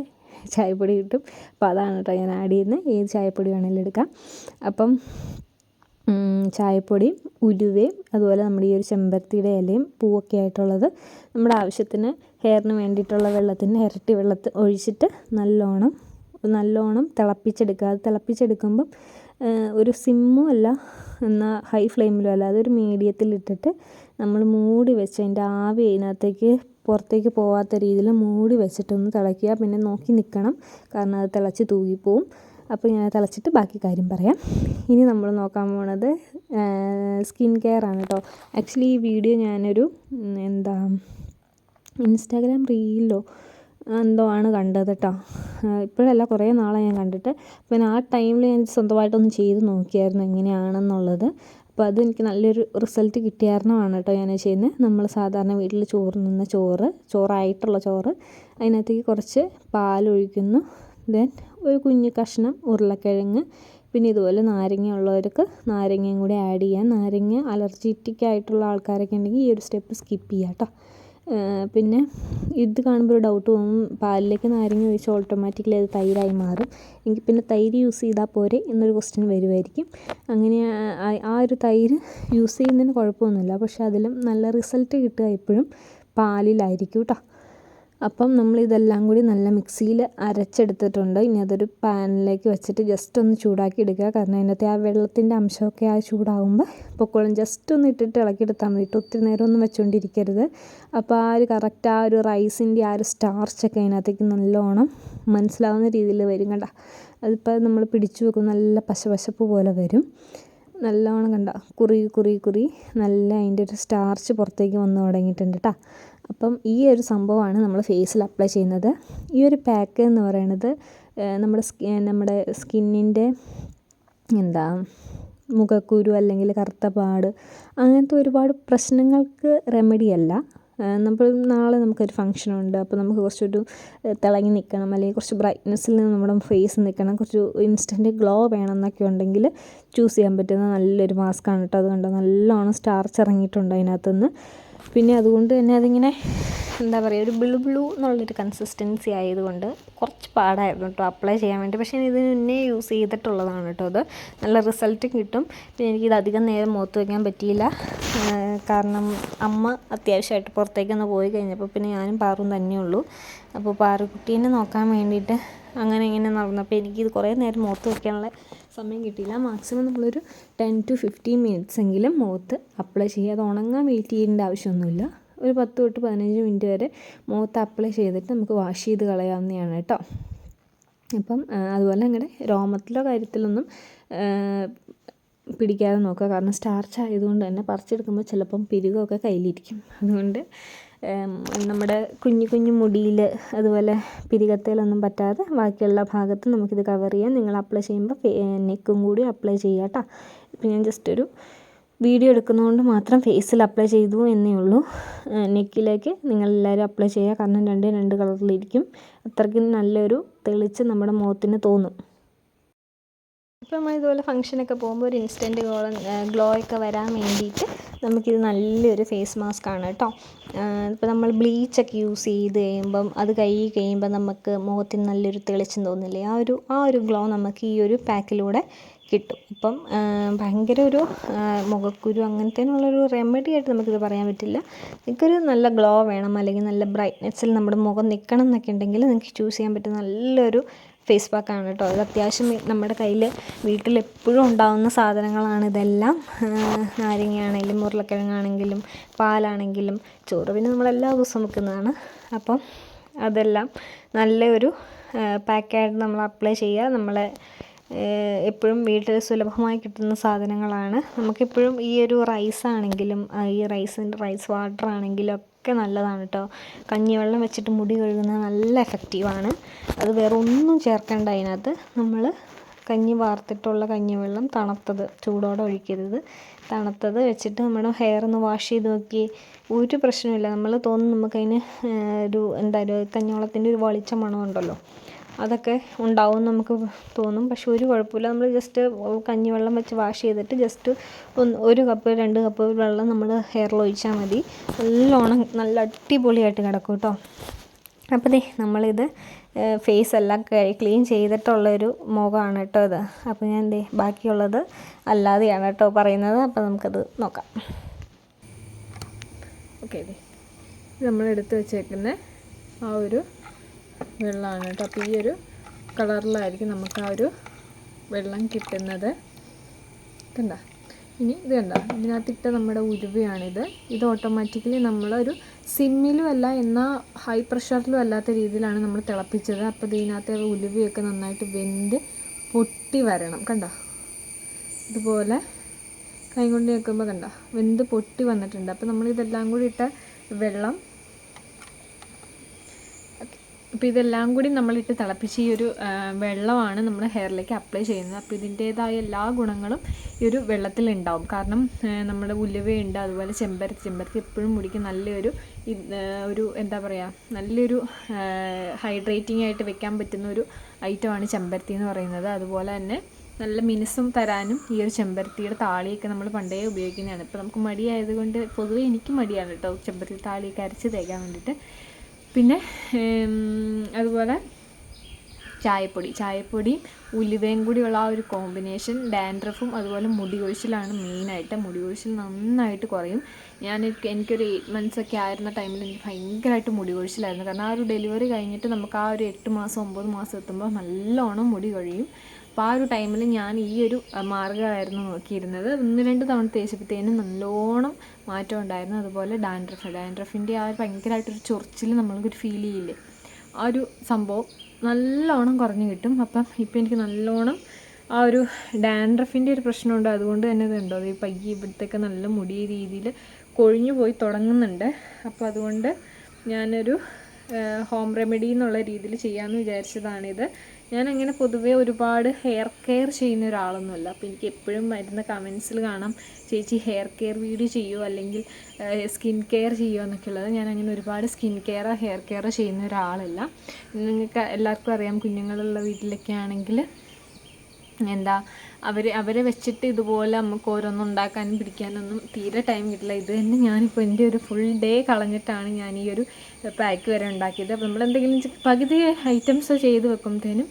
ചായപ്പൊടി കിട്ടും. അപ്പോൾ അതാണ് കേട്ടോ ഞാൻ ആഡ് ചെയ്യുന്നത് ഏത് ചായപ്പൊടി വേണമെങ്കിലും എടുക്കാം. അപ്പം ചായപ്പൊടിയും ഉലുവയും അതുപോലെ നമ്മുടെ ഈ ഒരു ചെമ്പരത്തിയുടെ ഇലയും പൂവൊക്കെ ആയിട്ടുള്ളത് നമ്മുടെ ആവശ്യത്തിന് ഹെയറിന് വേണ്ടിയിട്ടുള്ള വെള്ളത്തിന് ഇരട്ടി വെള്ളത്തിൽ ഒഴിച്ചിട്ട് നല്ലോണം നല്ലോണം തിളപ്പിച്ചെടുക്കുക. അത് തിളപ്പിച്ചെടുക്കുമ്പം ഒരു സിമ്മും അല്ല എന്നാൽ ഹൈ ഫ്ലെയിമിലും അല്ല അതൊരു മീഡിയത്തിലിട്ടിട്ട് നമ്മൾ മൂടി വെച്ച് അതിന്റെ ആവി അതിനകത്തേക്ക് പുറത്തേക്ക് പോവാത്ത രീതിയിൽ മൂടി വെച്ചിട്ടൊന്ന് തിളയ്ക്കുക. പിന്നെ നോക്കി നിൽക്കണം. കാരണം അത് തിളച്ച് തൂകിപ്പോവും. അപ്പോൾ ഞാൻ തിളച്ചിട്ട് ബാക്കി കാര്യം പറയാം. ഇനി നമ്മൾ നോക്കാൻ പോണത് സ്കിൻ കെയർ ആണ് കേട്ടോ. ആക്ച്വലി ഈ വീഡിയോ ഞാനൊരു എന്താ ഇൻസ്റ്റാഗ്രാം റീലിലോ എന്തോ ആണ് കണ്ടത് കേട്ടോ. ഇപ്പോഴല്ല കുറേ നാളെ ഞാൻ കണ്ടിട്ട്. പിന്നെ ആ ടൈമിൽ ഞാൻ സ്വന്തമായിട്ടൊന്ന് ചെയ്ത് നോക്കിയായിരുന്നു എങ്ങനെയാണെന്നുള്ളത്. അപ്പോൾ അത് എനിക്ക് നല്ലൊരു റിസൾട്ട് കിട്ടിയായിരുന്നതാണ് കേട്ടോ ഞാൻ ചെയ്യുന്നത്. നമ്മൾ സാധാരണ വീട്ടിൽ ചോറ് നിന്ന ചോറ് ചോറായിട്ടുള്ള ചോറ് അതിനകത്തേക്ക് കുറച്ച് പാലൊഴിക്കുന്നു. ദെൻ ഒരു കുഞ്ഞു കഷ്ണം ഉരുളക്കിഴങ്ങ് പിന്നെ ഇതുപോലെ നാരങ്ങ ഉള്ളവർക്ക് നാരങ്ങയും കൂടി ആഡ് ചെയ്യാം. നാരങ്ങ അലർജിറ്റിക് ആയിട്ടുള്ള ആൾക്കാരൊക്കെ ഉണ്ടെങ്കിൽ ഈ ഒരു സ്റ്റെപ്പ് സ്കിപ്പ് ചെയ്യാം കേട്ടോ. പിന്നെ ഇത് കാണുമ്പോൾ ഒരു ഡൗട്ട് തോന്നും. പാലിലേക്ക് നാരങ്ങ ഒഴിച്ചാൽ ഓട്ടോമാറ്റിക്കലി അത് തൈരായി മാറും. എങ്കിൽ പിന്നെ തൈര് യൂസ് ചെയ്താൽ പോരെ എന്നൊരു ക്വസ്റ്റ്യൻ വരുമായിരിക്കും അങ്ങനെ ആ ഒരു തൈര് യൂസ് ചെയ്യുന്നതിന് കുഴപ്പമൊന്നുമില്ല. പക്ഷേ അതിലും നല്ല റിസൾട്ട് കിട്ടുക എപ്പോഴും പാലിലായിരിക്കും കേട്ടോ അപ്പം നമ്മൾ ഇതെല്ലാം കൂടി നല്ല മിക്സിയിൽ അരച്ചെടുത്തിട്ടുണ്ട്. ഇനി അതൊരു പാനിലേക്ക് വെച്ചിട്ട് ജസ്റ്റ് ഒന്ന് ചൂടാക്കി എടുക്കുക. കാരണം അതിനകത്ത് ആ വെള്ളത്തിന്റെ അംശമൊക്കെ ആ ചൂടാകുമ്പോൾ പൊക്കോളും. ജസ്റ്റ് ഒന്ന് ഇട്ടിട്ട് ഇളക്കിയെടുത്താൽ മതി. ഇട്ട് ഒത്തിരി നേരം ഒന്നും വെച്ചുകൊണ്ടിരിക്കരുത് അപ്പോൾ ആ ഒരു കറക്റ്റ് ആ ഒരു റൈസിന്റെ ആ ഒരു സ്റ്റാർച്ചൊക്കെ അതിനകത്തേക്ക് നല്ലോണം മനസ്സിലാവുന്ന രീതിയിൽ വരും കണ്ട. അതിപ്പോൾ നമ്മൾ പിടിച്ചു വെക്കും. നല്ല പശപശപ്പ് പോലെ വരും. നല്ലോണം കണ്ട കുറി കുറി കുറി നല്ല അതിന്റെ ഒരു സ്റ്റാർച്ച് പുറത്തേക്ക് വന്ന് തുടങ്ങിയിട്ടുണ്ട് കേട്ടോ അപ്പം ഈ ഒരു സംഭവമാണ് നമ്മൾ ഫേസിൽ അപ്ലൈ ചെയ്യുന്നത്. ഈ ഒരു പാക്ക് എന്ന് പറയുന്നത് നമ്മുടെ സ്കി നമ്മുടെ സ്കിന്നിന്റെ എന്താ മുഖക്കുരു അല്ലെങ്കിൽ കറുത്ത പാട് അങ്ങനത്തെ ഒരുപാട് പ്രശ്നങ്ങൾക്ക് റെമഡി അല്ല. നമ്മൾ നാളെ നമുക്കൊരു ഫംഗ്ഷനുണ്ട്. അപ്പോൾ നമുക്ക് കുറച്ചൊരു തിളങ്ങി നിൽക്കണം. അല്ലെങ്കിൽ കുറച്ച് ബ്രൈറ്റ്നെസ്സിൽ നമ്മുടെ ഫേസ് നിൽക്കണം. കുറച്ച് ഇൻസ്റ്റന്റ് ഗ്ലോ വേണം എന്നൊക്കെ ഉണ്ടെങ്കിൽ ചൂസ് ചെയ്യാൻ പറ്റുന്ന നല്ലൊരു മാസ്കാണ് കേട്ടോ. അതുകൊണ്ട്? നല്ലോണം സ്റ്റാർച്ച് ഇറങ്ങിയിട്ടുണ്ട് അതിനകത്തുനിന്ന്. പിന്നെ അതുകൊണ്ട് തന്നെ അതിങ്ങനെ എന്താ പറയുക ഒരു ബ്ലൂ ബ്ലൂ എന്നുള്ളൊരു കൺസിസ്റ്റൻസി ആയതുകൊണ്ട് കുറച്ച് പാടായിരുന്നു കേട്ടോ അപ്ലൈ ചെയ്യാൻ വേണ്ടി. പക്ഷേ ഇതിന് മുന്നേ യൂസ് ചെയ്തിട്ടുള്ളതാണ് കേട്ടോ അത്. നല്ല റിസൾട്ട് കിട്ടും. പിന്നെ എനിക്കിത് അധികം നേരം മുഖത്ത് വയ്ക്കാൻ പറ്റിയില്ല. കാരണം അമ്മ അത്യാവശ്യമായിട്ട് പുറത്തേക്കൊന്ന് പോയി കഴിഞ്ഞപ്പോൾ പിന്നെ ഞാനും പാറും തന്നെയുള്ളൂ അപ്പോൾ പാറുക്കുട്ടീനെ നോക്കാൻ വേണ്ടിയിട്ട് അങ്ങനെ ഇങ്ങനെ നടന്നപ്പോൾ എനിക്കിത് കുറേ നേരം മുഖത്ത് വയ്ക്കാനുള്ള സമയം കിട്ടിയില്ല. മാക്സിമം നമ്മളൊരു ടെൻ ടു ഫിഫ്റ്റീൻ മിനിറ്റ്സ് എങ്കിലും മുഖത്ത് അപ്ലൈ ചെയ്യുക. അത് ഉണങ്ങാൻ വെയിറ്റ് ചെയ്യേണ്ട ആവശ്യമൊന്നുമില്ല. ഒരു പത്ത് തൊട്ട് പതിനഞ്ച് മിനിറ്റ് വരെ മുഖത്ത് അപ്ലൈ ചെയ്തിട്ട് നമുക്ക് വാഷ് ചെയ്ത് കളയാവുന്നതാണ് കേട്ടോ. അപ്പം അതുപോലെ അങ്ങനെ രോമത്തിലോ കാര്യത്തിലൊന്നും പിടിക്കാതെ നോക്കുക. കാരണം സ്റ്റാർച്ച് ആയതുകൊണ്ട് തന്നെ പറിച്ചെടുക്കുമ്പോൾ ചിലപ്പം പിരുകമൊക്കെ കയ്യിലിരിക്കും. അതുകൊണ്ട് നമ്മുടെ കുഞ്ഞു കുഞ്ഞു മുടിയിൽ അതുപോലെ പിരികത്തേലൊന്നും പറ്റാതെ ബാക്കിയുള്ള ഭാഗത്ത് നമുക്കിത് കവർ ചെയ്യാം. നിങ്ങൾ അപ്ലൈ ചെയ്യുമ്പോൾ നെക്കും കൂടി അപ്ലൈ ചെയ്യുക കേട്ടോ ഇപ്പം ഞാൻ ജസ്റ്റ് ഒരു വീഡിയോ എടുക്കുന്നതുകൊണ്ട് മാത്രം ഫേസിൽ അപ്ലൈ ചെയ്തു എന്നേ ഉള്ളൂ. നെക്കിലേക്ക് നിങ്ങളെല്ലാവരും അപ്ലൈ ചെയ്യുക കാരണം രണ്ടും രണ്ട് കളറിലിരിക്കും അത്രയ്ക്കും നല്ലൊരു തെളിച്ച് നമ്മുടെ മുഖത്തിന് തോന്നും. ഇപ്പോൾ നമ്മൾ ഇതുപോലെ ഫംഗ്ഷനൊക്കെ പോകുമ്പോൾ ഒരു ഇൻസ്റ്റന്റ് ഗ്ലോ ഗ്ലോ ഒക്കെ വരാൻ വേണ്ടിയിട്ട് നമുക്കിത് നല്ലൊരു ഫേസ് മാസ്ക് ആണ് കേട്ടോ. ഇപ്പോൾ നമ്മൾ ബ്ലീച്ചൊക്കെ യൂസ് ചെയ്ത് കഴിയുമ്പം അത് കഴുകി കഴിയുമ്പോൾ നമുക്ക് മുഖത്തിന് നല്ലൊരു തെളിച്ചം തോന്നില്ലേ? ആ ഒരു ആ ഒരു ഗ്ലോ നമുക്ക് ഈ ഒരു പാക്കിലൂടെ കിട്ടും. അപ്പം ഭയങ്കര ഒരു മുഖക്കുരു അങ്ങനത്തേനുള്ളൊരു റെമഡി ആയിട്ട് നമുക്കിത് പറയാൻ പറ്റില്ല. നിങ്ങൾക്കൊരു നല്ല ഗ്ലോ വേണം അല്ലെങ്കിൽ നല്ല ബ്രൈറ്റ്നെസ്സിൽ നമ്മുടെ മുഖം നിൽക്കണം എന്നൊക്കെ ഉണ്ടെങ്കിൽ നിങ്ങൾക്ക് ചൂസ് ചെയ്യാൻ പറ്റുന്ന നല്ലൊരു ഫേസ് പാക്കാണ് കേട്ടോ. ഇത് അത്യാവശ്യം നമ്മുടെ കയ്യിൽ വീട്ടിൽ എപ്പോഴും ഉണ്ടാകുന്ന സാധനങ്ങളാണ് ഇതെല്ലാം. നാരങ്ങയാണെങ്കിലും ഉരുളക്കിഴങ്ങാണെങ്കിലും പാലാണെങ്കിലും ചോറ് പിന്നെ നമ്മൾ എല്ലാ ദിവസവും വെക്കുന്നതാണ്. അപ്പം അതെല്ലാം നല്ലൊരു പാക്കായിട്ട് നമ്മൾ അപ്ലൈ ചെയ്യുക. നമ്മളെ എപ്പോഴും വീട്ടിൽ സുലഭമായി കിട്ടുന്ന സാധനങ്ങളാണ്. നമുക്കെപ്പോഴും ഈ ഒരു റൈസ് ആണെങ്കിലും ഈ റൈസിന്റെ റൈസ് വാട്ടർ ആണെങ്കിലും ഒക്കെ നല്ലതാണ് കേട്ടോ കഞ്ഞിവെള്ളം വെച്ചിട്ട് മുടി കഴുകുന്നത് നല്ല എഫക്റ്റീവാണ് അത് വേറെ ഒന്നും ചേർക്കേണ്ട അതിനകത്ത്. നമ്മൾ കഞ്ഞി വാർത്തിട്ടുള്ള കഞ്ഞിവെള്ളം തണുത്തത് ചൂടോടെ ഒഴിക്കരുത്. തണുത്തത് വെച്ചിട്ട് നമ്മുടെ ഹെയർ ഒന്ന് വാഷ് ചെയ്ത് നോക്കി. ഒരു പ്രശ്നമില്ല നമ്മൾ തോന്നും നമുക്കതിന് ഒരു എന്താ ഒരു കഞ്ഞിവെള്ളത്തിന്റെ ഒരു വളിച്ച മണമുണ്ടല്ലോ. അതൊക്കെ ഉണ്ടാവും നമുക്ക് തോന്നും. പക്ഷെ ഒരു കുഴപ്പമില്ല. നമ്മൾ ജസ്റ്റ് കഞ്ഞിവെള്ളം വെച്ച് വാഷ് ചെയ്തിട്ട് ജസ്റ്റ് ഒന്ന് ഒരു കപ്പ് രണ്ട് കപ്പ് വെള്ളം നമ്മൾ ഹെയറിൽ ഒഴിച്ചാൽ മതി. നല്ലോണം നല്ല അടിപൊളിയായിട്ട് കിടക്കും കേട്ടോ അപ്പോൾ ദേ നമ്മളിത് ഫേസ് എല്ലാം ക്ലീൻ ചെയ്തിട്ടുള്ളൊരു മുഖമാണ് കേട്ടോ ഇത്. അപ്പോൾ ഞാൻ ദേ ബാക്കിയുള്ളത് അല്ലാതെയാണ് കേട്ടോ പറയുന്നത്. അപ്പോൾ നമുക്കത് നോക്കാം. ഓക്കെ നമ്മൾ എടുത്ത് വെച്ചേക്കുന്ന ആ ഒരു വെള്ളമാണ്. കേട്ടോ അപ്പോൾ ഈ ഒരു കളറിലായിരിക്കും നമുക്ക് ആ ഒരു വെള്ളം കിട്ടുന്നത്. കണ്ട ഇനി ഇത് കണ്ട? ഇതിനകത്തിട്ട നമ്മുടെ ഉരുവയാണിത്. ഇത് ഓട്ടോമാറ്റിക്കലി നമ്മളൊരു സിമ്മിലും അല്ല എന്നാൽ ഹൈ പ്രഷറിലും അല്ലാത്ത രീതിയിലാണ് നമ്മൾ തിളപ്പിച്ചത്. അപ്പോൾ ഇതിനകത്തെ ഉലുവയൊക്കെ നന്നായിട്ട് വെന്ത് പൊട്ടി വരണം. കണ്ട? ഇതുപോലെ കൈ കൊണ്ട് വെക്കുമ്പോൾ കണ്ട? വെന്ത് പൊട്ടി വന്നിട്ടുണ്ട്. അപ്പോൾ നമ്മൾ ഇതെല്ലാം കൂടി ഇട്ട വെള്ളം അപ്പോൾ ഇതെല്ലാം കൂടി നമ്മളിട്ട് തിളപ്പിച്ച് ഈ ഒരു വെള്ളമാണ് നമ്മൾ ഹെയറിലേക്ക് അപ്ലൈ ചെയ്യുന്നത്. അപ്പോൾ ഇതിന്റേതായ എല്ലാ ഗുണങ്ങളും ഈ ഒരു വെള്ളത്തിലുണ്ടാവും. കാരണം നമ്മുടെ ഉലുവയുണ്ട് അതുപോലെ ചെമ്പരത്തി ചെമ്പരത്തി എപ്പോഴും മുടിക്ക് നല്ലൊരു ഒരു എന്താ പറയുക നല്ലൊരു ഹൈഡ്രേറ്റിംഗ് ആയിട്ട് വെക്കാൻ പറ്റുന്ന ഒരു ഐറ്റമാണ് ചെമ്പരത്തി എന്ന് പറയുന്നത്. അതുപോലെ തന്നെ നല്ല മിനുസം തരാനും ഈ ഒരു ചെമ്പരത്തിയുടെ താളിയൊക്കെ നമ്മൾ പണ്ടേ ഉപയോഗിക്കുന്നതാണ്. ഇപ്പോൾ നമുക്ക് മടിയായതുകൊണ്ട് പൊതുവേ എനിക്ക് മടിയാണ് കേട്ടോ ചെമ്പരത്തി താളിയൊക്കെ അരച്ച് തേക്കാൻ വേണ്ടിയിട്ട് പിന്നെ അതുപോലെ ചായപ്പൊടി. ചായപ്പൊടിയും ഉലുവയും കൂടിയുള്ള ആ ഒരു കോമ്പിനേഷൻ ഡാൻഡ്രഫും അതുപോലെ മുടി കൊഴിച്ചിലാണ് മെയിനായിട്ട് മുടി കൊഴിച്ചിൽ നന്നായിട്ട് കുറയും. ഞാൻ എനിക്ക് എനിക്കൊരു എയ്റ്റ് മന്ത്സ് ഒക്കെ ആയിരുന്ന ടൈമിൽ എനിക്ക് ഭയങ്കരമായിട്ട് മുടി കൊഴിച്ചിലായിരുന്നു. കാരണം ആ ഒരു ഡെലിവറി കഴിഞ്ഞിട്ട് നമുക്ക് ആ ഒരു എട്ട് മാസം ഒമ്പത് മാസം എത്തുമ്പോൾ നല്ലോണം മുടി കഴിയും. അപ്പോൾ ആ ഒരു ടൈമിൽ ഞാൻ ഈ ഒരു മാർഗമായിരുന്നു നോക്കിയിരുന്നത്. ഒന്ന് രണ്ട് തവണ തേച്ചപ്പോഴത്തേനും നല്ലോണം മാറ്റം ഉണ്ടായിരുന്നു. അതുപോലെ ഡാൻഡ്രഫ്. ഡാൻഡ്രഫിന്റെ ആ ഭയങ്കരമായിട്ടൊരു ചൊറിച്ചിൽ നമ്മൾക്കൊരു ഫീൽ ചെയ്യില്ലേ? ആ ഒരു സംഭവം നല്ലോണം കുറഞ്ഞു കിട്ടും. അപ്പം ഇപ്പം എനിക്ക് നല്ലോണം ആ ഒരു ഡാൻഡ്രഫിന്റെ ഒരു പ്രശ്നമുണ്ട്. അതുകൊണ്ട് തന്നെ ഇതുണ്ടോ ഈ പയ്യെ ഇവിടത്തേക്ക് നല്ല മുടിയ രീതിയിൽ കൊഴിഞ്ഞു പോയി തുടങ്ങുന്നുണ്ട്. അപ്പോൾ അതുകൊണ്ട് ഞാനൊരു ഹോം റെമഡി എന്നുള്ള രീതിയിൽ ചെയ്യാമെന്ന് വിചാരിച്ചതാണിത്. പൊതുവെ പൊതുവേ ഒരുപാട് ഹെയർ കെയർ ചെയ്യുന്ന ഒരാളൊന്നുമല്ല. അപ്പോൾ എനിക്ക് എപ്പോഴും വരുന്ന കമൻസിൽ കാണാം ചേച്ചി ഹെയർ കെയർ വീഡിയോ ചെയ്യുമോ അല്ലെങ്കിൽ സ്കിൻ കെയർ ചെയ്യുമോ എന്നൊക്കെ ഉള്ളത് ഞാൻ അങ്ങനെ ഒരുപാട് സ്കിൻ കെയർ ഹെയർ കെയർ ചെയ്യുന്ന ഒരാളല്ല. നിങ്ങൾക്ക് എല്ലാവർക്കും അറിയാം കുഞ്ഞുങ്ങളുള്ള വീട്ടിലൊക്കെ ആണെങ്കിൽ എന്താ അവർ അവരെ വെച്ചിട്ട് ഇതുപോലെ നമുക്ക് ഓരോന്നും ഉണ്ടാക്കാനും പിടിക്കാനൊന്നും തീരെ ടൈം കിട്ടില്ല. ഇത് തന്നെ ഞാനിപ്പോൾ എന്റെ ഒരു ഫുൾ ഡേ കളഞ്ഞിട്ടാണ് ഞാൻ ഈ ഒരു പാക്ക് വരെ ഉണ്ടാക്കിയത്. അപ്പോൾ നമ്മൾ എന്തെങ്കിലും പകുതി ഐറ്റംസ് ചെയ്ത് വെക്കുമ്പോഴത്തേനും